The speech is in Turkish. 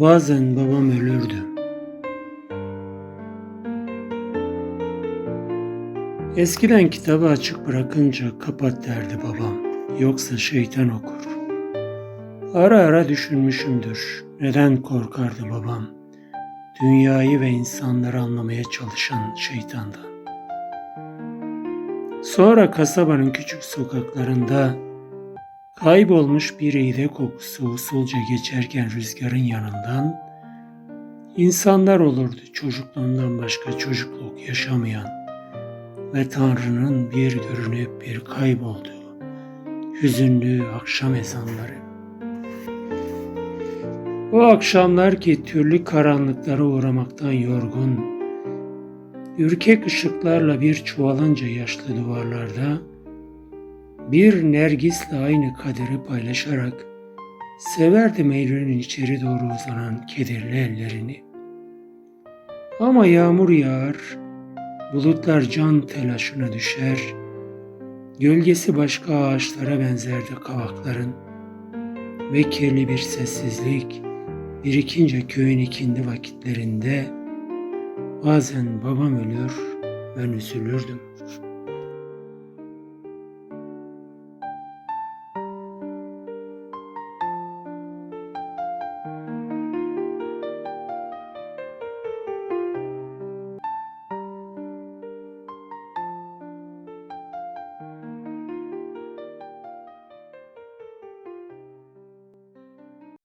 Bazen babam ölürdü. Eskiden kitabı açık bırakınca kapat derdi babam. Yoksa şeytan okur. Ara ara düşünmüşümdür. Neden korkardı babam? Dünyayı ve insanları anlamaya çalışan şeytandan. Sonra kasabanın küçük sokaklarında kaybolmuş bir iğde kokusu usulca geçerken rüzgarın yanından insanlar olurdu çocukluğundan başka çocukluk yaşamayan ve Tanrı'nın bir görünüp bir kaybolduğu hüzünlü akşam ezanları. O akşamlar ki türlü karanlıklara uğramaktan yorgun, ürkek ışıklarla bir çuvalınca yaşlı duvarlarda, bir nergisle aynı kaderi paylaşarak severdim Eylül'ün içeri doğru uzanan kederli ellerini. Ama yağmur yağar, bulutlar can telaşına düşer, gölgesi başka ağaçlara benzerdi kavakların ve kirli bir sessizlik birikince köyün ikindi vakitlerinde bazen babam ölür ben üzülürdüm.